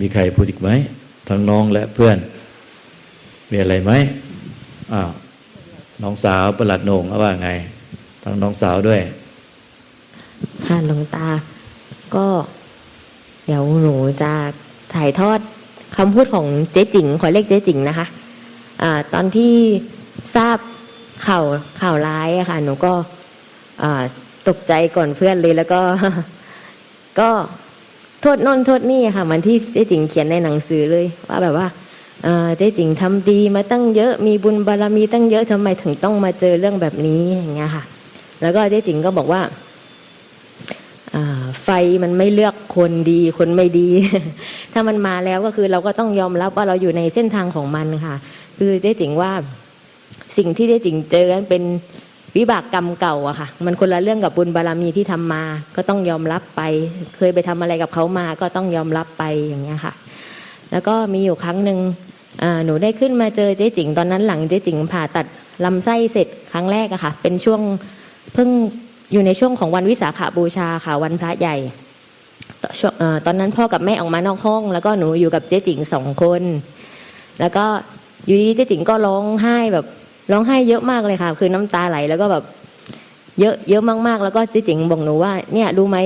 มีใครพูดอีกไหมทั้งน้องและเพื่อน มีอะไรไหมอ้าวน้องสาวประหลัดโหนงว่าไง ทั้งน้องสาวด้วย ค่ะหลวงตา ก็ เดี๋ยวหนูจะถ่ายทอดคำพูดของเจ๊จิ๋งขอเรียกเจ๊จิ๋งนะคะอ่าตอนที่ทราบข่าวข่าวร้ายอะค่ะ หนูก็อ่าตกใจก่อนเพื่อนเลยแล้วก็ ก็ โทษนนโทษนี่ค่ะเหมันที่เจ๊จิ๋งเขียนในหนังสือเลย ว่าแบบว่าเจ๊จิ๋งทำดีมาตั้งเยอะมีบุญบารมีตั้งเยอะทำไมถึงต้องมาเจอเรื่องแบบนี้อย่างเงี้ยค่ะ แล้วก็เจ๊จิ๋งก็บอกว่าไฟมันไม่เลือกคนดีคนไม่ดี ถ้ามันมาแล้วก็คือเราก็ต้องยอมรับว่าเราอยู่ในเส้นทางของมันค่ะ คือเจ๊จิ๋งว่าสิ่งที่เจ๊จิ๋งเจอกันเป็น วิบากกรรมเก่าอะค่ะ มันคนละเรื่องกับบุญบารมีที่ทำมา ก็ต้องยอมรับไป เคยไปทำอะไรกับเขามาก็ต้องยอมรับไปอย่างเงี้ยค่ะ แล้วก็มีอยู่ครั้งหนึ่งหนูได้ขึ้นมาเจอเจ๊จิ๋งตอนนั้นหลังเจ๊จิ๋งผ่าตัดลำไส้เสร็จครั้งแรกอะค่ะ เป็นช่วงเพิ่งอยู่ในช่วงของวันวิสาขบูชาค่ะ วันพระใหญ่ตช่วงเอ่อตอนนั้นพ่อกับแม่ออกมานอกห้อง แล้วก็หนูอยู่กับเจ๊จิ๋งสองคน แล้วก็อยู่ดีเจ๊จิ๋งก็ร้องไห้แบบ ร้องไห้เยอะมากเลยค่ะ คือน้ำตาไหลแล้วก็แบบเยอะเยอะมากๆ แล้วก็เจ๊จิ๋งบอกหนูว่า เนี่ยรู้ไหม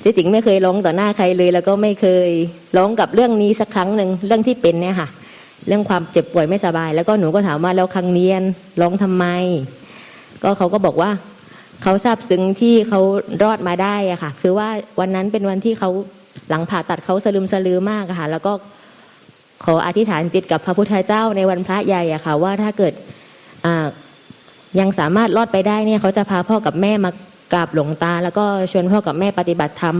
เจ๊จิ๋งไม่เคยร้องต่อหน้าใครเลย แล้วก็ไม่เคยร้องกับเรื่องนี้สักครั้งหนึ่งเรื่องที่เป็นเนี่ยค่ะ เรื่องความเจ็บป่วยไม่สบาย แล้วก็หนูก็ถามว่าแล้วครั้งเนียนร้องทำไม ก็เขาก็บอกว่าเขาซาบซึ้งที่เขารอดมาได้อะค่ะ คือว่าวันนั้นเป็นวันที่เขาหลังผ่าตัดเขาสลืมสลือมากค่ะ แล้วก็ขออธิษฐานจิตกับพระพุทธเจ้าในวันพระใหญ่อะค่ะ ว่าถ้าเกิด ยังสามารถรอดไปได้เนี่ยเขาจะพาพ่อกับแม่มากราบหลวงตา แล้วก็ชวนพ่อกับแม่ปฏิบัติธรรม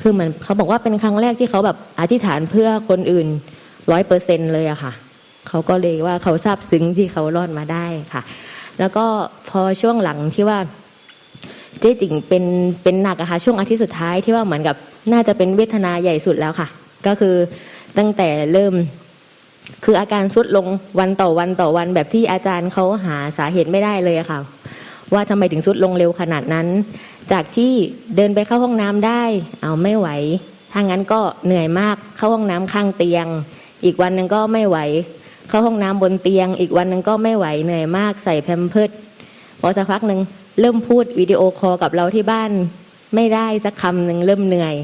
คือเหมือนเขาบอกว่าเป็นครั้งแรกที่เขาแบบอธิษฐานเพื่อคนอื่นร้อยเปอร์เซ็นเลยอะค่ะเขาก็เลยว่าเขาซาบซึ้งที่เขารอดมาได้ค่ะ แล้วก็พอช่วงหลังที่ว่าเจ๊จิ๋งเป็นเป็นหนักอะค่ะช่วงอาทิตย์สุดท้ายที่ว่าเหมือนกับน่าจะเป็นเวทนาใหญ่สุดแล้วค่ะ ก็คือตั้งแต่เริ่ม คืออาการสุดลงวันต่อวันต่อวันแบบที่อาจารย์เขาหาสาเหตุไม่ได้เลยค่ะ ว่าทำไมถึงสุดลงเร็วขนาดนั้น จากที่เดินไปเข้าห้องน้ำได้ เอาไม่ไหวถ้างั้นก็เหนื่อยมากเข้าห้องน้ำข้างเตียง อีกวันหนึ่งก็ไม่ไหว เข้าห้องน้ำบนเตียง อีกวันหนึ่งก็ไม่ไหวเหนื่อยมากใส่แพมเพิร์ดพอสักพักหนึ่งเริ่มพูดวิดีโอคอลกับเราที่บ้านไม่ได้สักคำหนึ่งเริ่มเหนื่อย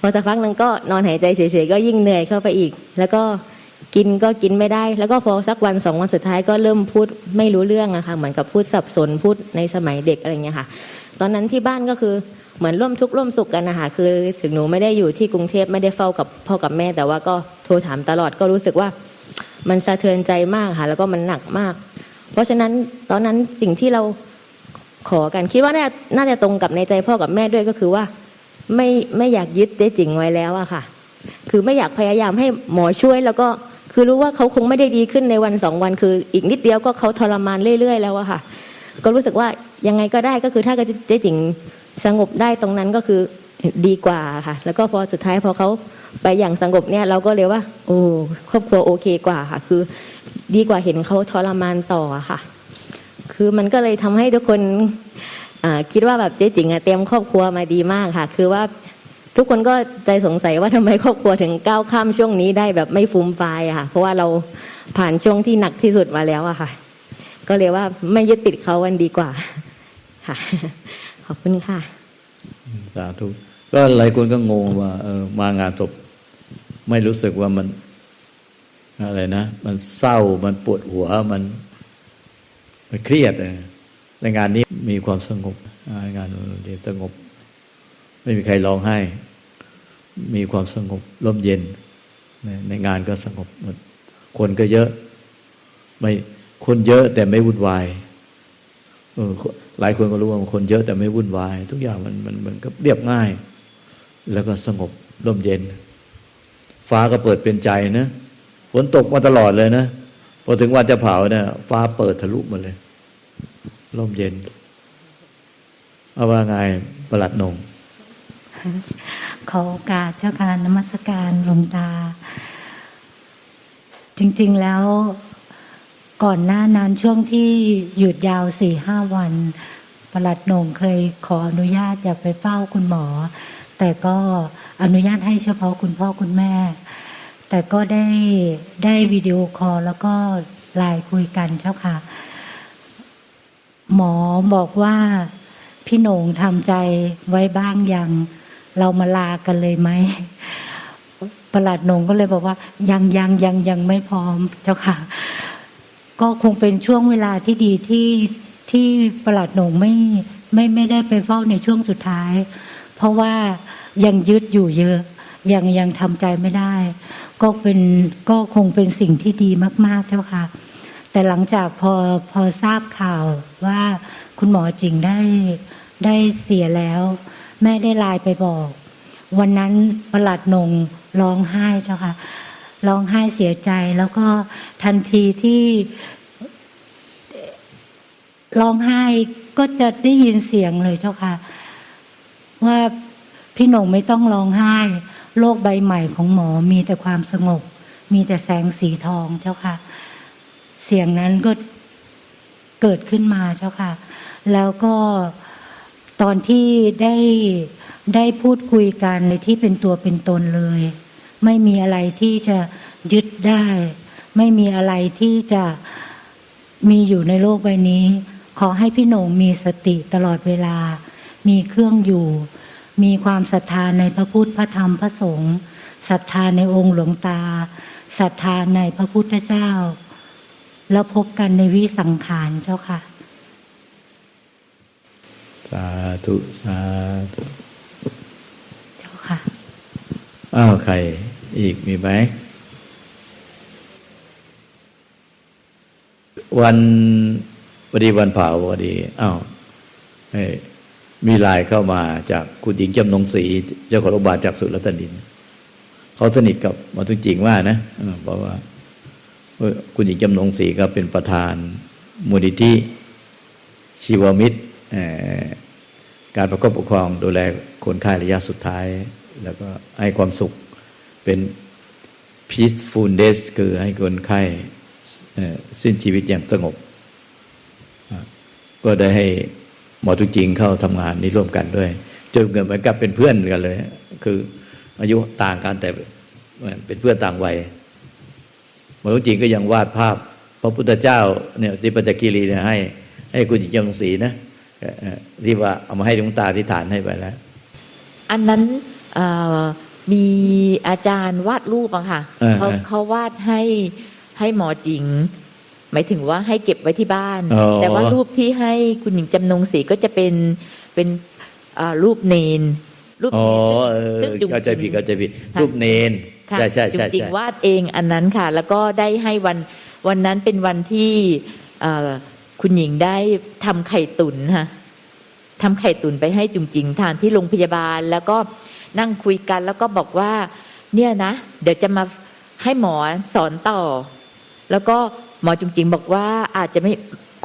พอสักพักหนึ่งก็นอนหายใจเฉยๆก็ยิ่งเหนื่อยเข้าไปอีก แล้วก็ กินก็กินไม่ได้ แล้วก็พอสักวันสองวันสุดท้ายก็เริ่มพูดไม่รู้เรื่องอะค่ะเหมือนกับพูดสับสนพูดในสมัยเด็กอะไรอย่างเงี้ยค่ะ ตอนนั้นที่บ้านก็คือเหมือนร่วมทุกข์ร่วมสุขกันนะคะคือถึงหนูไม่ได้อยู่ที่กรุงเทพไม่ได้เฝ้ากับพ่อกับแม่ แต่ว่าก็โทรถามตลอดก็รู้สึกว่ามันสะเทือนใจมากค่ะ แล้วก็มันหนักมาก เพราะฉะนั้นตอนนั้นสิ่งที่เราขอกันคิดว่าน่าน่าจะตรงกับในใจพ่อกับแม่ด้วยก็คือว่า ไม่ไม่อยากยึดเจ๊จิ๋งไว้แล้วอะค่ะ คือไม่อยากพยายามให้หมอช่วย แล้วก็คือรู้ว่าเขาคงไม่ได้ดีขึ้นในวันสองวัน คืออีกนิดเดียวก็เขาทรมานเรื่อย ๆ แล้วอะค่ะ ก็รู้สึกว่ายังไงก็ได้ก็คือถ้าเจ๊จิงสงบได้ตรงนั้นก็คือดีกว่าค่ะ แล้วก็พอสุดท้ายพอเขาไปอย่างสงบเนี่ยเราก็เลยว่า โอ้ครอบครัวโอเคกว่าค่ะ คือดีกว่าเห็นเขาทรมานต่อค่ะ คือมันก็เลยทำให้ทุกคนคิดว่าแบบเจ๊จิ๋งเตรียมครอบครัวมาดีมากค่ะ คือว่า ทุกคนก็ใจสงสัยว่าทำไมครอบครัวถึงก้าวข้ามช่วงนี้ได้แบบไม่ฟูมฟายอะค่ะ เพราะว่าเราผ่านช่วงที่หนักที่สุดมาแล้วอะค่ะ ก็เลยว่าไม่ยึดติดเขาวันดีกว่าค่ะ ขอบคุณค่ะสาธุก็หลายคนก็งงว่าเออมางานศพไม่รู้สึกว่ามันอะไรนะ มันเศร้ามันปวดหัวมัน มันเครียดในงานนี้มีความสงบงานเรียนสงบ ไม่มีใครร้องไห้ มีความสงบร่มเย็น ในงานก็สงบหมดคนก็เยอะ ไม่คนเยอะแต่ไม่วุ่นวายหลายคนก็รู้ว่าคนเยอะแต่ไม่วุ่นวาย ทุกอย่างมันมันมันก็เรียบง่าย แล้วก็สงบร่มเย็น ฟ้าก็เปิดเป็นใจนะฝนตกมาตลอดเลยนะพอถึงวันจะเผาเนี่ยฟ้าเปิดทะลุมาเลยร่มเย็นเอาว่าไงประหลัดนง ขอโอกาสเจ้าค่ะนมัสการหลวงตา จริง ๆแล้วก่อนหน้านั้นช่วงที่หยุดยาวสี่ห้าวันประหลัดโหน่งเคยขออนุญาตอยากไปเฝ้าคุณหมอ แต่ก็อนุญาตให้เฉพาะคุณพ่อคุณแม่ แต่ก็ได้ได้วิดีโอคอลแล้วก็ไลน์คุยกันเจ้าค่ะ หมอบอกว่าพี่โหน่งทำใจไว้บ้างยัง เรามาลากันเลยไหมประหลัดนงก็เลยบอกว่า ยังยังยังยังไม่พร้อมเจ้าค่ะ ก็คงเป็นช่วงเวลาที่ดีที่ที่ประหลัดนงไม่ไม่ไม่ได้ไปเฝ้าในช่วงสุดท้าย เพราะว่ายังยึดอยู่เยอะ ยังยังทำใจไม่ได้ ก็เป็นก็คงเป็นสิ่งที่ดีมาก ๆเจ้าค่ะ แต่หลังจากพอพอทราบข่าวว่าคุณหมอจริงได้ได้เสียแล้ว แม่ได้ไลน์ไปบอก วันนั้นประหลัดนงร้องไห้เจ้าค่ะร้องไห้เสียใจแล้วก็ทันทีที่ร้องไห้ก็จะได้ยินเสียงเลยเจ้าค่ะ ว่าพี่หนงไม่ต้องร้องไห้ โลกใบใหม่ของหมอมีแต่ความสงบ มีแต่แสงสีทองเจ้าค่ะ เสียงนั้นก็เกิดขึ้นมาเจ้าค่ะ แล้วก็ ตอนที่ได้ได้พูดคุยกันในที่เป็นตัวเป็นตนเลย ไม่มีอะไรที่จะยึดได้ ไม่มีอะไรที่จะมีอยู่ในโลกใบนี้ ขอให้พี่หน่งมีสติตลอดเวลา มีเครื่องอยู่ มีความศรัทธาในพระพุทธพระธรรมพระสงฆ์ศรัทธาในองค์หลวงตาศรัทธาในพระพุทธเจ้า แล้วพบกันในวิสังขารเจ้าค่ะาธุ สาธุ เจ้าค่ะ อ้าว ใคร อีกมีไหม วันพอดีวันเผาพอดีอ้าวเอ้ยมีไลน์เข้ามาจากคุณหญิงจำนงศรีเจ้าของโรงพยาบาลจากสุรตนิน เขาสนิทกับหมอทุกจริงว่านะเออเพราะว่าเอ่อคุณหญิงจำนงศรีก็เป็นประธานมูลนิธิชีวมิตรเอ่อ การประกอบปกครองดูแลคนไข้ระยะสุดท้าย แล้วก็ให้ความสุขเป็น peaceful days คือให้คนไข้สิ้นชีวิตอย่างสงบ ก็ได้ให้หมอทุกจริงเข้าทำงานนี้ร่วมกันด้วยจนเกิดเหมือนกับเป็นเพื่อนกันเลย คืออายุต่างกันแต่เป็นเพื่อนต่างวัยหมอทุกจริงก็ยังวาดภาพ พระพุทธเจ้าเนี่ยที่ปัจจคีรีเนี่ยให้ ให้คุณหญิงจำลองศรีนะ ที่ว่าเอามาให้หลวงตาที่ฐานให้ไปแล้ว อันนั้นเอ่อมีอาจารย์วาดรูปอะค่ะเออเขาเออเขาวาดให้ให้หมอจริงหมายถึงว่าให้เก็บไว้ที่บ้านอ๋อแต่ว่ารูปที่ให้คุณหญิงจำนงศรีก็จะเป็นเป็นเอ่อรูปเนน รูปอ๋อเนนเออซึ่งจุงเข้าใจผิดเข้าใจผิดค่ะรูปเนนค่ะใช่ใช่ใช่จริงใช่ๆวาดเองอันนั้นค่ะ แล้วก็ได้ให้วันวันนั้นเป็นวันที่เอ่อ คุณหญิงได้ทำไข่ตุ๋นค่ะทำไข่ตุ๋นไปให้จุงจิงทานที่โรงพยาบาล แล้วก็นั่งคุยกัน แล้วก็บอกว่า เนี่ยนะ เดี๋ยวจะมาให้หมอสอนต่อ แล้วก็หมอจุงจิงบอกว่าอาจจะไม่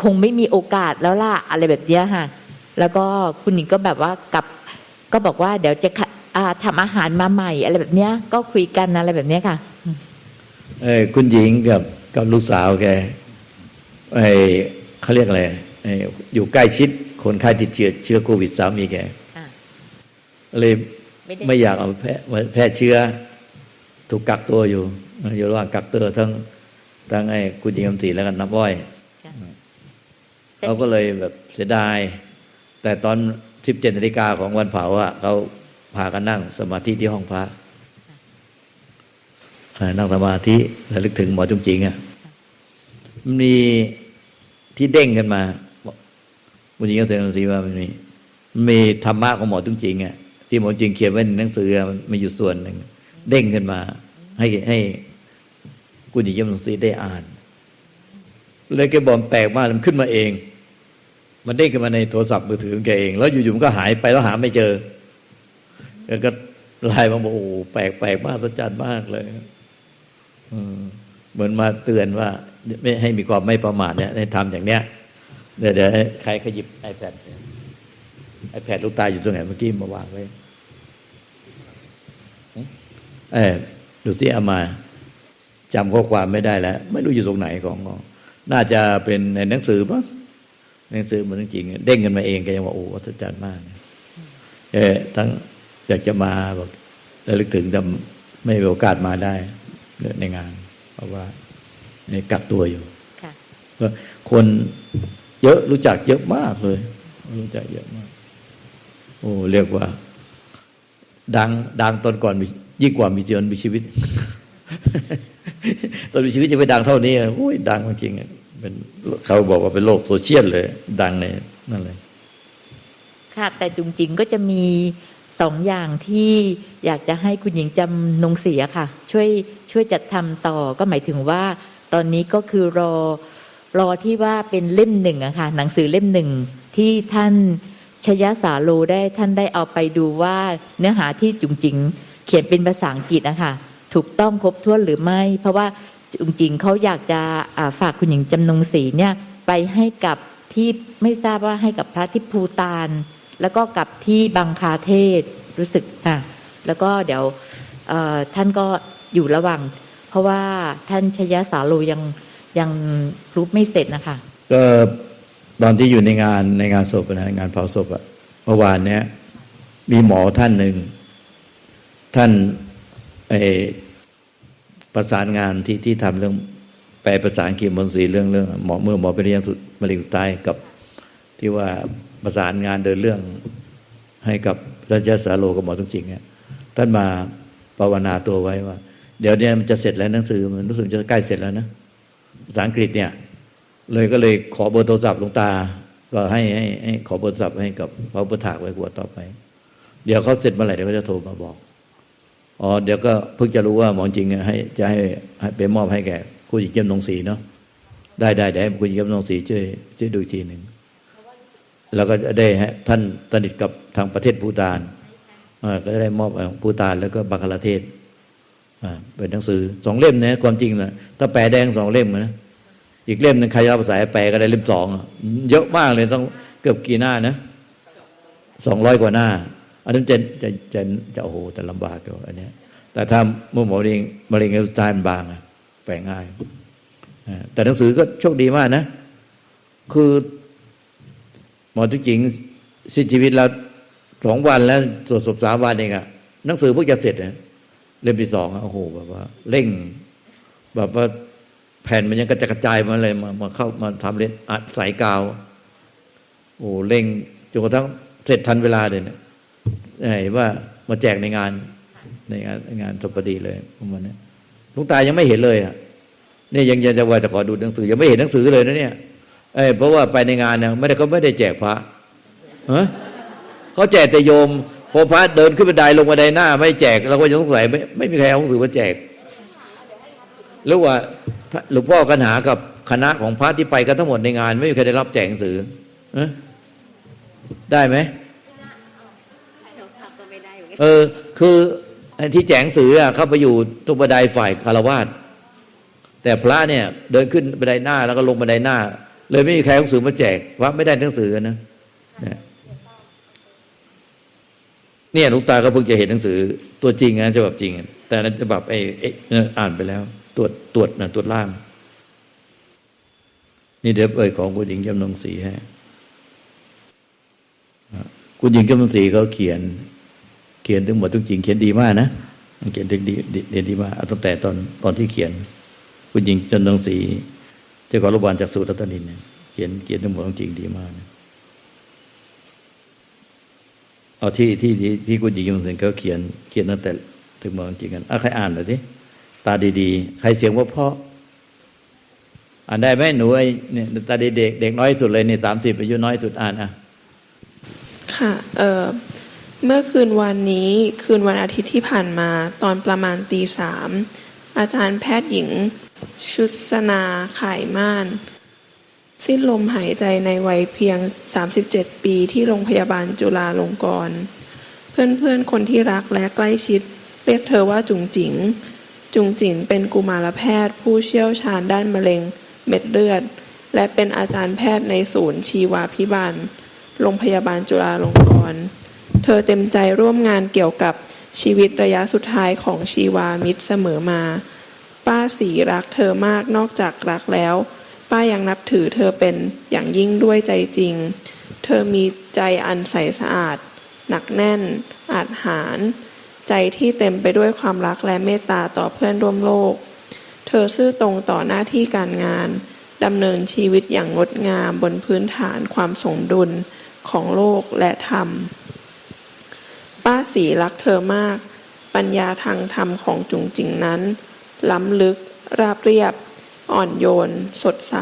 คงไม่มีโอกาสแล้วล่ะอะไรแบบเนี้ยค่ะ แล้วก็คุณหญิงก็แบบว่ากลับ ก็บอกว่าเดี๋ยวจะขะอ่าทำอาหารมาใหม่ อะไรแบบเนี้ย ก็คุยกันอะไรแบบเนี้ยค่ะเอ้ยคุณหญิงกับกับลูกสาวแกไอ เขาเรียกอะไรไอ้อยู่ใกล้ชิดคนไข้ติดเชื้อเชื้อโควิดสามีแกอ่าเลยไม่ได้ไม่อยากเอาแพร่แพร่เชื้อ ถูกกักตัวอยู่ อยู่ระหว่างกักตัวทั้งทั้งไอ้คุณหญิงคำศรีแล้วก็น้ำอ้อยค่ะเขาก็เลยแบบเสียดาย แต่ตอนสิบเจ็ดนาฬิกาของวันเผาอะเขาพากันนั่งสมาธิที่ห้องพระเอ่อนั่งสมาธิระลึกถึงหมอจุงจริงอะมันมี ที่เด้งกันมาคุณหญิงก็เสนอสีว่ามันมีมีธรรมะของหมอจุงจริงอะที่หมอจริงเขียนไว้ในหนังสือมันมีอยู่ส่วนหนึ่งเด้งขึ้นมา ให้ให้คุณหญิงยมลงศรีได้อ่าน เลยแกบอกแปลกมากมันขึ้นมาเอง มันเด้งขึ้นมาในโทรศัพท์มือถือของแกเอง แล้วอยู่ๆมันก็หายไปแล้วหาไม่เจอแกก็ไลน์มาบอกโอ้แปลกแปลกมากสัจจ์มากเลย อืม เหมือนมาเตือนว่า ไม่ให้มีความไม่ประมาทเนี่ยให้ทำอย่างเนี้ยเดี๋ยวเดี๋ยวใครขยิบไอแพดไอแพดลูกตาอยู่ตรงไหนเมื่อกี้มาวางไว้เออดูสิเอามาจำข้อความไม่ได้แล้ว ไม่รู้อยู่ตรงไหนของของน่าจะเป็นในหนังสือปะหนังสือมือนจริงเด้งกันมาเองแกยังว่าโอ้อัศจรรย์มาก เออทั้งอยากจะมาบอกระลึกถึงแต่ไม่มีโอกาสมาได้ในงาน ราะว่าในกักตัวอยู่ค่ะก็คนเยอะรู้จักเยอะมากเลย รู้จักเยอะมาก โอ้เรียกว่า ดังดังตอนก่อนมียิ่งกว่ามีจนมีชีวิต ตอนมีชีวิตจะไปดังเท่านี้โอ้ยดังจริงๆเป็นเขาบอกว่าเป็นโลกโซเชียลเลย ดังในนั่นเลยค่ะแต่จุงจริงก็จะมี สองอย่างที่อยากจะให้คุณหญิงจำนงเสียค่ะ ช่วยช่วยจัดทำต่อก็หมายถึงว่า ตอนนี้ก็คือรอรอที่ว่าเป็นเล่มหนึ่งอะค่ะหนังสือเล่มหนึ่งที่ท่านชยสาโลได้ท่านได้เอาไปดูว่าเนื้อหาที่จุงจิง เขียนเป็นภาษาอังกฤษนะคะถูกต้องครบถ้วนหรือไม่ เพราะว่าจุงจิงเขาอยากจะฝากคุณหญิงจำนงศรีเนี่ยไปให้กับที่ไม่ทราบว่าให้กับพระที่ภูตาน แล้วก็กับที่บังคาเทศรู้สึกค่ะแล้วก็เดี๋ยวท่านก็อยู่ระหว่าง เพราะว่าท่านชยสาโลยังยังรูปไม่เสร็จนะคะก็ตอนที่อยู่ในงานในงานศพนะงานเผาศพอะเมื่อวานเนี้ยมีหมอท่านหนึ่ง ท่านไอประสานงานที่ที่ทำเรื่องแปลภาษาอังกฤษบนสีเรื่องเรื่องหมอเมื่อหมอไปเรียนสุดมะเร็งสุดท้ายกับที่ว่า ประสานงานเดินเรื่องให้กับรัชสาโลกับหมอทุจริงเนี่ยท่านมาภาวนาตัวไว้ว่า เดี๋ยวเนี้มันจะเสร็จแล้วหนังสือมันรู้สึกจะใกล้เสร็จแล้วนะภาษาอังกฤษเนี่ย เลยก็เลยขอเบอร์โทรศัพท์หลวงตา ก็ให้ให้ให้ขอเบอร์โทรศัพท์ให้กับพระพุทธถากไว้กลัวต่อไป เดี๋ยวเขาเสร็จเมื่อไหร่เดี๋ยวเขาจะโทรมาบอกอ๋อเดี๋ยวก็เพิ่งจะรู้ว่าหมอจริงให้จะให้ให้ไปมอบให้แก่คุณหญิงเจียมนงศรีเนาะได้ได้เดี๋ยวให้คุณหญิงเจียมนงศรีช่วยช่วยดูอีกทีหนึ่ง แล้วก็จะได้ให้ท่านสนิทกับทางประเทศภูตานก็ได้มอบของภูตานแล้วก็บังคลาเทศเป็นหนังสือสองเล่มนะความจริงนะถ้าแปลแดงสองเล่มนะอีกเล่มหนึงใครรับภาษาแปลก็ได้เล่มสองเยอะมากเลยต้องเกือบกี่หน้านะสองร้อยกว่าหน้า อันนั้นจะจะจะจะโอ้โหแต่ลำบากอยู่อันนี้แต่ถ้าเมื่อหมอเร็งมะเร็งสุดท้ายมันบางอะแปลง่ายแต่หนังสือก็โชคดีมากนะ คือ หมอทุกจริงสิ้นชีวิตแล้วสองวันแล้วสวดศพสามวันเองอะหนังสือเพิ่งจะเสร็จนะเล่มที่สองอะโอ้โหแบบว่า เร่ง แบบว่าแผ่นมันยังกระจายกระจายมาเลยมามาเข้ามาทำเล่นอัดสายกาว โอ้เร่งจนกระทั่งเสร็จทันเวลาเลยเนี่ยเห็นว่ามาแจกในงานในงานงานสปดีเลยประมาณนี้ลุงตายังไม่เห็นเลยอะนี่ยังยังจะว่าจะขอดูหนังสือยังไม่เห็นหนังสือเลยนะเนี่ย เอ้ยเพราะว่าไปในงานเนี่ยไม่ได้เขาไม่ได้แจกพระฮะเขาแจกแต่โยมพอพระเดินขึ้นบันไดลงบันไดหน้า ไม่แจกเราก็ยังสงสัยไม่ไม่มีใครเอาหนังสือมาแจกหรือว่าถ้าหลวงพ่อกันหากับคณะของพระที่ไปกันทั้งหมดในงาน ไม่มีใครได้รับแจกหนังสือเอ้ยได้ไหมเออ คือไอ้ที่แจกหนังสืออะเข้าไปอยู่ตรงบันไดฝ่ายคารวาสแต่พระเนี่ย เดินขึ้นบันไดหน้าแล้วก็ลงบันไดหน้า เลยไม่มีใครหนังสือมาแจกพระไม่ได้หนังสือนะเนี่ยนี่ลูกตาก็เพิ่งจะเห็นหนังสือ ตัวจริงนะฉบับจริง แต่นั้นฉบับไอ้อ่านไปแล้ว ตรวจตรวจนะตรวจล่าง นี่เดี๋ยวเอ่ยของคุณหญิงจำนงศรีให้อะคุณหญิงจำนงศรีเขาเขียน เขียนถึงหมดทุกจริง เขียนดีมากนะเขียนถึงดีดีเรียนดีมากตั้งแต่ตอนตอนที่เขียน คุณหญิงจำนงศรี เจ้าของรัฐบาลจากสุรัตนินเนี่ยเขียนเขียนถึงหมดจริงดีมากนะเอาที่ที่ที่ที่คุณหญิงจำนงศรีเขาเขียนเขียนตั้งแต่ถึงหมดทุกจริงกันอะใครอ่านหน่อยสิตาดีๆ ใครเสียงว่าเพราะอ่านได้ไหมหนูไอ้เนี่ยตาเด็กเด็กน้อยสุดเลยเนี่ยสามสิบอายุน้อยสุดอ่านอะค่ะเออเมื่อคืนวันนี้คืนวันอาทิตย์ที่ผ่านมา ตอนประมาณตีสามอาจารย์แพทย์หญิง ชุสนาข่ายม่าน สิ้นลมหายใจในวัยเพียง 37 ปีที่โรงพยาบาลจุฬาลงกรณ์เพื่อนๆ คนที่รักและใกล้ชิด เรียกเธอว่าจุงจิง จุงจิงเป็นกุมารแพทย์ ผู้เชี่ยวชาญด้านมะเร็ง เม็ดเลือด และเป็นอาจารย์แพทย์ในศูนย์ชีวาพิบาล โรงพยาบาลจุฬาลงกรณ์เธอเต็มใจร่วมงานเกี่ยวกับชีวิตระยะสุดท้ายของชีวามิตรเสมอมา ป้าสีรักเธอมากนอกจากรักแล้ว ป้ายังนับถือเธอเป็นอย่างยิ่งด้วยใจจริง เธอมีใจอันใสสะอาด หนักแน่น อาจหารใจที่เต็มไปด้วยความรักและเมตตาต่อเพื่อนร่วมโลก เธอซื่อตรงต่อหน้าที่การงานดำเนินชีวิตอย่างงดงามบนพื้นฐานความสมดุลของโลกและธรรม ป้าสีรักเธอมาก ปัญญาทางธรรมของจุงจิงนั้น ล้ำลึก ราบเรียบ อ่อนโยน สดใส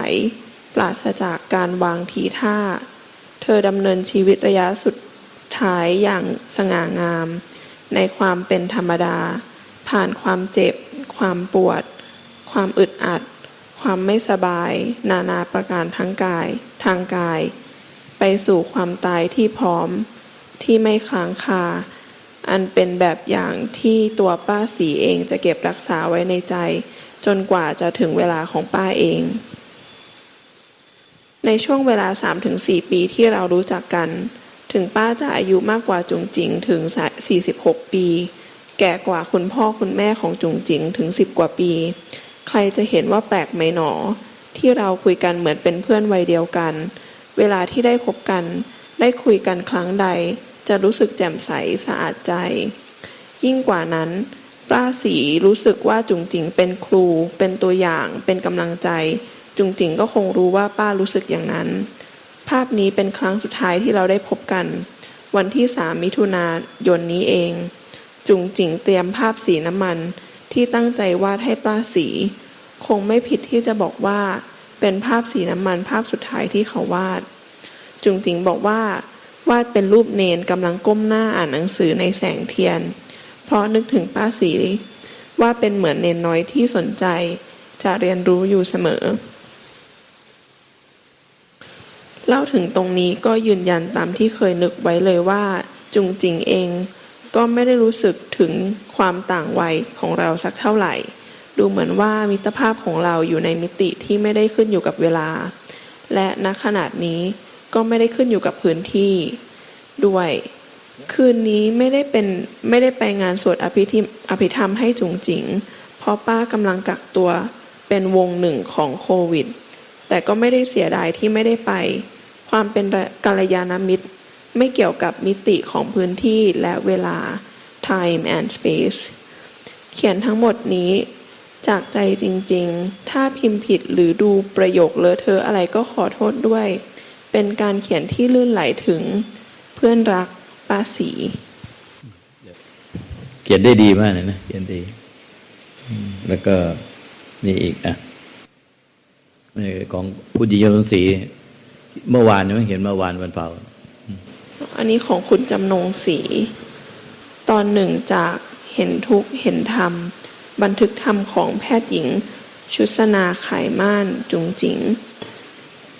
ปราศจากการวางทีท่า เธอดำเนินชีวิตระยะสุดท้ายอย่างสง่างาม ในความเป็นธรรมดา ผ่านความเจ็บ ความปวด ความอึดอัด ความไม่สบาย นานาประการทั้งกาย ทางกาย ไปสู่ความตายที่พร้อม ที่ไม่ค้างคา อันเป็นแบบอย่างที่ตัวป้าสีเองจะเก็บรักษาไว้ในใจ จนกว่าจะถึงเวลาของป้าเอง ในช่วงเวลา 3-4 ปีที่เรารู้จักกัน ถึงป้าจะอายุมากกว่าจุงจิงถึง 46 ปี แก่กว่าคุณพ่อคุณแม่ของจุงจิงถึง 10 กว่าปี ใครจะเห็นว่าแปลกไหมหนอ ที่เราคุยกันเหมือนเป็นเพื่อนวัยเดียวกัน เวลาที่ได้พบกัน ได้คุยกันครั้งใด จะรู้สึกแจ่มใสสะอาดใจ ยิ่งกว่านั้นป้าสีรู้สึกว่าจุงจิงเป็นครู เป็นตัวอย่างเป็นกำลังใจ จุงจิงก็คงรู้ว่าป้ารู้สึกอย่างนั้น ภาพนี้เป็นครั้งสุดท้ายที่เราได้พบกัน วันที่สามมิถุนายนนี้เอง จุงจิงเตรียมภาพสีน้ำมัน ที่ตั้งใจวาดให้ป้าสี คงไม่ผิดที่จะบอกว่า เป็นภาพสีน้ำมันภาพสุดท้ายที่เขาวาด จุงจิงบอกว่า วาดเป็นรูปเนนกำลังก้มหน้าอ่านหนังสือในแสงเทียน เพราะนึกถึงป้าสีว่าเป็นเหมือนเนนน้อยที่สนใจ จะเรียนรู้อยู่เสมอ เล่าถึงตรงนี้ก็ยืนยันตามที่เคยนึกไว้เลยว่า จุงจิงเอง ก็ไม่ได้รู้สึกถึงความต่างวัยของเราสักเท่าไหร่ ดูเหมือนว่ามิตรภาพของเราอยู่ในมิติที่ไม่ได้ขึ้นอยู่กับเวลา และณขนาดนี้ ก็ไม่ได้ขึ้นอยู่กับพื้นที่ด้วย คืนนี้ไม่ได้เป็นไม่ได้ไปงานสวดอภิธิอภิธรรมให้จุงจิง เพราะป้ากำลังกักตัวเป็นวงหนึ่งของโควิด แต่ก็ไม่ได้เสียดายที่ไม่ได้ไป ความเป็นกัลยาณมิตร ไม่เกี่ยวกับมิติของพื้นที่และเวลา time and space เขียนทั้งหมดนี้จากใจจริงๆ ถ้าพิมพ์ผิดหรือดูประโยคเลอะเทอะอะไรก็ขอโทษด้วย เป็นการเขียนที่ลื่นไหลถึงเพื่อนรักป้าสี เขียนได้ดีมากเลยนะเขียนดีอืมแล้วก็นี่อีกอะนี่ของคุณยิยมศรีเมื่อวานเนี่ยเห็นเมื่อวานวันเผาอันนี้ของคุณจำนงศรีตอนหนึ่งจากเห็นทุกข์เห็นธรรม บันทึกธรรมของแพทย์หญิง ชุสนาขายม่านจุงจิง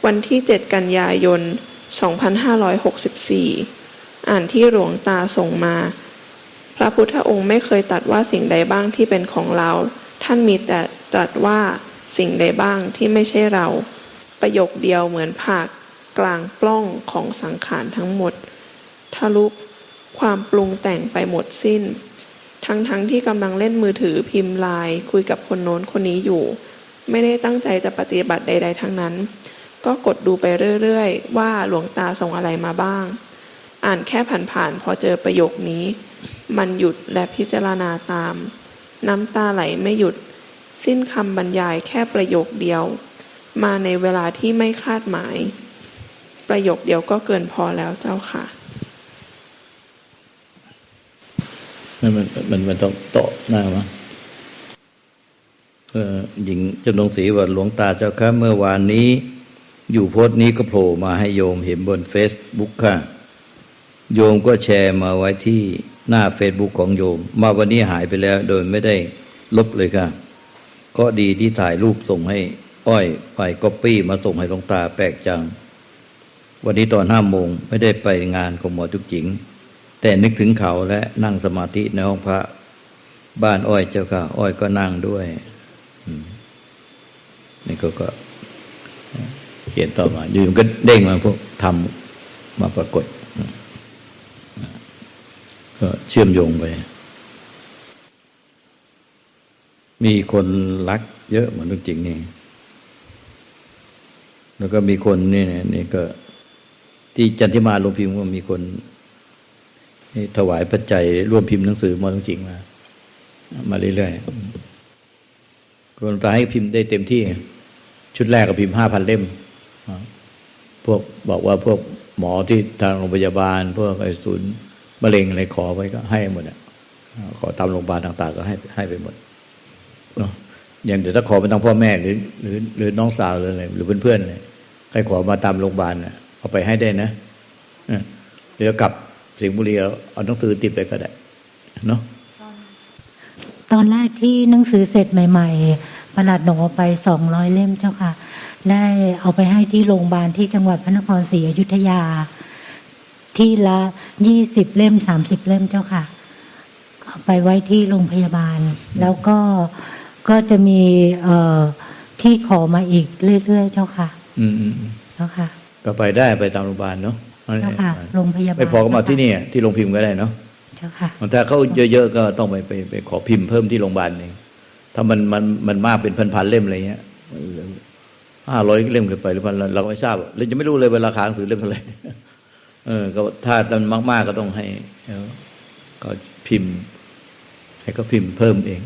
วันที่ 7 กันยายน 2564 อ่านที่หลวงตาส่งมา พระพุทธองค์ไม่เคยตัดว่าสิ่งใดบ้างที่เป็นของเรา ท่านมีแต่ตรัสว่าสิ่งใดบ้างที่ไม่ใช่เรา ประโยคเดียวเหมือนผากกลางปล้องของสังขารทั้งหมด ทะลุความปรุงแต่งไปหมดสิ้น ทั้งทั้งที่กำลังเล่นมือถือพิมพ์ไลน์คุยกับคนโน้นคนนี้อยู่ ไม่ได้ตั้งใจจะปฏิบัติใด ๆ ทั้งนั้น ก็กดดูไปเรื่อยๆ ว่าหลวงตาส่งอะไรมาบ้าง อ่านแค่ผ่านๆพอเจอประโยคนี้ มันหยุดและพิจารณาตาม น้ำตาไหลไม่หยุด สิ้นคำบรรยายแค่ประโยคเดียว มาในเวลาที่ไม่คาดหมาย ประโยคเดียวก็เกินพอแล้วเจ้าค่ะมันมันมันมันต้องโตะหน้ามะเออหญิงจำนงศรีว่าหลวงตาเจ้าค่ะเมื่อวานนี้ อยู่โพสต์นี้ก็โผล่มาให้โยมเห็นบนเฟซบุ๊กค่ะ โยมก็แชร์มาไว้ที่หน้าเฟซบุ๊กของโยม มาวันนี้หายไปแล้วโดยไม่ได้ลบเลยค่ะก็ดีที่ถ่ายรูปส่งให้ อ้อยไปก๊อปปี้มาส่งให้หลวงตาแปลกจัง วันนี้ตอนห้าโมงไม่ได้ไปงานของหมอจุกจิง แต่นึกถึงเขาและนั่งสมาธิในห้องพระ บ้านอ้อยเจ้าค่ะ อ้อยก็นั่งด้วยนี่ก็ก็ เขียนต่อมา อยู่ก็เด้งมาพวกทำมาปรากฏ ก็เชื่อมโยงไป มีคนรักเยอะเหมือนจริงนี่แล้วก็มีคนนี่นี่ก็ ที่จันทิมาลงพิมพ์ว่ามีคนถวายปัจจัยร่วมพิมพ์หนังสือมอตจริงมา มาเรื่อยๆกรมตาให้พิมพ์ได้เต็มที่ ชุดแรกก็พิมพ์ห้าพันเล่ม พวกบอกว่าพวกหมอที่ทางโรงพยาบาล พวกไอ้ศูนย์มะเร็งอะไรขอไว้ก็ให้หมดอะขอตามโรงพยาบาลต่าง ๆ ก็ให้ให้ไปหมดเนาะอย่างเดี๋ยวถ้าขอไปทางพ่อแม่หรือ หรือหรือน้องสาวหรืออะไรหรือเพื่อนๆอะไรใครขอมาตามโรงพยาบาลน่ะเอาไปให้ได้นะเดี๋ยวกลับสิงห์บุรีเอาเอาหนังสือติดไปก็ได้เนาะตอนแรกที่หนังสือเสร็จใหม่ ๆ ประหลัดหนงเอาไปสองร้อยเล่มเจ้าค่ะ ได้เอาไปให้ที่โรงพยาบาลที่จังหวัดพระนครศรีอยุธยา ที่ละยี่สิบเล่มสามสิบเล่มเจ้าค่ะเอาไปไว้ที่โรงพยาบาล แล้วก็ก็จะมีเอ่อที่ขอมาอีกเรื่อยๆ เจ้าค่ะ อืมอืมอืมเจ้าค่ะ ก็ไปได้ไปตามโรงพยาบาลเนาะเจ้าค่ะโรงพยาบาลไม่พอก็มาที่นี่ที่โรงพิมพ์ก็ได้เนาะเจ้าค่ะถ้าเขาเยอะๆก็ต้องไปไปไปขอพิมพ์เพิ่มที่โรงพยาบาลเอง ถ้ามันมันมันมากเป็นพันๆเล่มอะไรเงี้ยห้าร้อยเล่มเกินไปหรือพันเราก็ไม่ทราบเราจะไม่รู้เลยเวลาขายหนังสือเล่มเท่าไหร่เออ ก็ถ้ามันมาก ๆก็ต้องให้เขาพิมพ์ ให้เขาพิมพ์เพิ่มเอง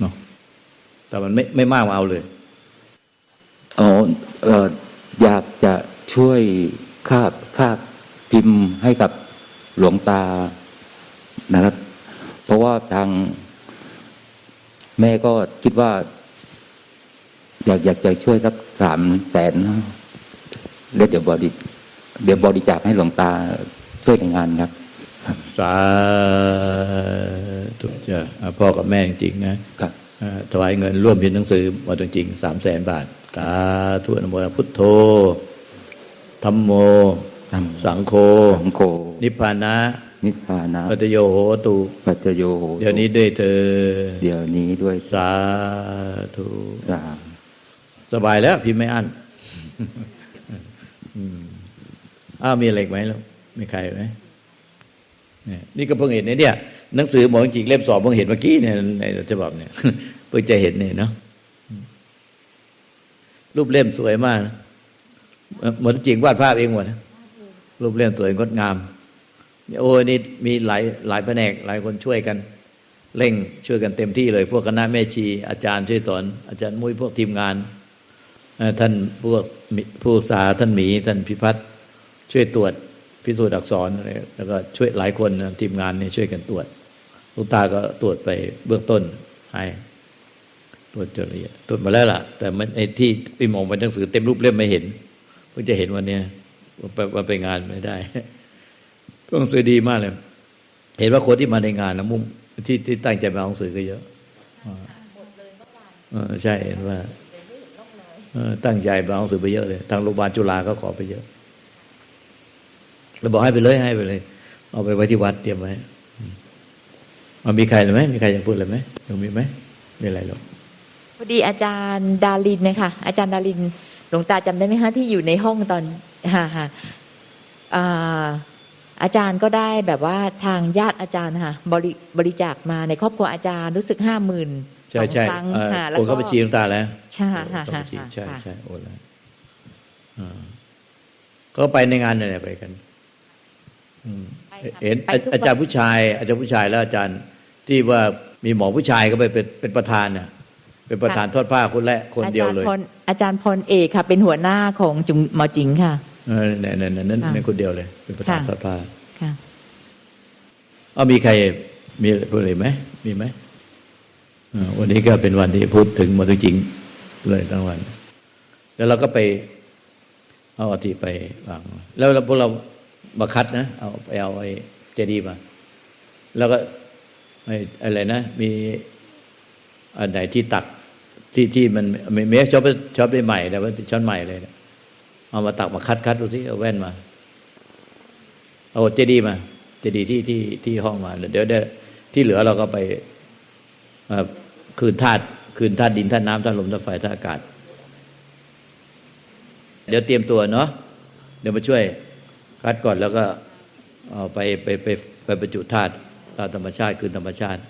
เนาะแต่มันไม่ไม่มากมาเอาเลยอ๋อเอออยากจะช่วยค่าค่าพิมพ์ให้กับหลวงตานะครับ เพราะว่าทาง แม่ก็คิดว่า อยากอยากจะช่วยสักสามแสนแล้วเดี๋ยวบริเดี๋ยวบริจาคให้หลวงตาช่วยในงานครับ สาธุจ้ะอะพ่อกับแม่จริงๆนะครับอ่าถวายเงินร่วมพิมพ์หนังสือมาจริงสามแสนบาทสาธุอนุโมทนาพุทโธธรรมโมธัมโมสังโฆสังโฆนิพพานะ นิพพานะปัจโยโหตุ ปัจจโยโหเดี๋ยวนี้ด้วยเธอ เดี๋ยวนี้ด้วยสาธุสาสบายแล้วพิมพ์ไม่อั้นอืมอ้าวมีอะไรอีกไหมแล้วมีใครไหมเนี่ยนี่ก็เพิ่งเห็นเนี่ยเนี่ยหนังสือหมอจริงเล่มสอบเพิ่งเห็นเมื่อกี้เนี่ยในฉบับเนี่ยเพิ่งจะเห็นเนี่ยเนาะรูปเล่มสวยมากนะเหมือนจริงวาดภาพเองหมดนะรูปเล่มสวยงดงาม โอ้นี่มีหลายหลายแผนกหลายคนช่วยกัน เร่งช่วยกันเต็มที่เลย พวกคณะแม่ชี อาจารย์ช่วยสอนอาจารย์มุ้ยพวกทีมงานท่านพวกผู้สาท่านหมี ท่านพิพัฒน์ช่วยตรวจพิสูจน์อักษรอะไรแล้วก็ช่วยหลายคนทีมงานนี่ช่วยกันตรวจลูกตาก็ตรวจไปเบื้องต้นให้ตรวจจนละเอียตรวจมาแล้วล่ะ แต่มันไอ้ที่ไปมองเป็นหนังสือเต็มรูปเล่มไม่เห็นเพิ่งจะเห็นวันนี้ว่าไปว่าไปงานไม่ได้ หนังสือดีมากเลย เห็นว่าคนที่มาในงานนะมุ่งที่ที่ตั้งใจมาเอาหนังสือก็เยอะเออใช่เห็นว่าเออตั้งใจมาเอาหนังสือไปเยอะเลย ทางโรงพยาบาลจุฬาก็ขอไปเยอะเราบอกให้ไปเลยให้ไปเลย เอาไปไว้ที่วัดเตรียมไว้อืมมันมีใครหรือไหมมีใครอยากพูดอะไรไหมยังมีไหมมีอะไรหรอกพอดีอาจารย์ดารินนะคะอาจารย์ดารินหลวงตาจำได้ไหมคะที่อยู่ในห้องตอนฮ่าฮ่า อ่าอาจารย์ก็ได้แบบว่าทางญาติอาจารย์ค่ะบริบริจาคมาในครอบครัวอาจารย์รู้สึกห้าหมื่นใช่ใช่ครั้งเอ่อค่ะแล้วโอนก็เข้าบัญชีหลวงตาแล้วใช่ค่ะโอนเข้าบัญชีค่ะใช่ค่ะใช่โอนแล้วอ่าก็ไปในงานเนี่ยไปกันอืมไปค่ะเห็นไปทุกวันอาจารย์ผู้ชาย อาจารย์ผู้ชายแล้วอาจารย์ที่ว่ามีหมอผู้ชายก็ไปเป็นเป็นประธานน่ะเป็นประธานทอดผ้าคนแรกคนเดียวเลยอาจารย์พรอาจารย์พรเอกค่ะ เป็นหัวหน้าของจุงหมอจิงค่ะเออ นั่นนั่นนั่นนั่นค่ะนั่นคนเดียวเลย เป็นประธานค่ะทอดผ้าค่ะเอามีใครมีพูดอะไรไหมมีไหมอ่าวันนี้ก็เป็นวันที่พูดถึงหมดจริงเลยทั้งวัน แล้วเราก็ไป เอาอาทิไปวางแล้วเราพวกเรามาคัดนะเอาไปเอาไอ้เจดีย์มา แล้วก็ไอ้อะไรนะ มีอันไหนที่ตักที่ที่มันไม่ไม่ชอบชอบได้ใหม่แต่ว่าช้อนใหม่เลยนะ เอามาตักมาคัดคัดดูสิเอาแว่นมา เอาเจดีมา เจดีที่ที่ที่ห้องมา เดี๋ยวเดี๋ยวที่เหลือเราก็ไปคืนธาตุคืนธาตุดินธาตุน้ำธาตุลมธาตุไฟธาตุอากาศ เดี๋ยวเตรียมตัวเนาะเดี๋ยวมาช่วยคัดก่อนแล้วก็เอาไปไปไปไปบรรจุธาตุธาตุธรรมชาติคืนธรรมชาติ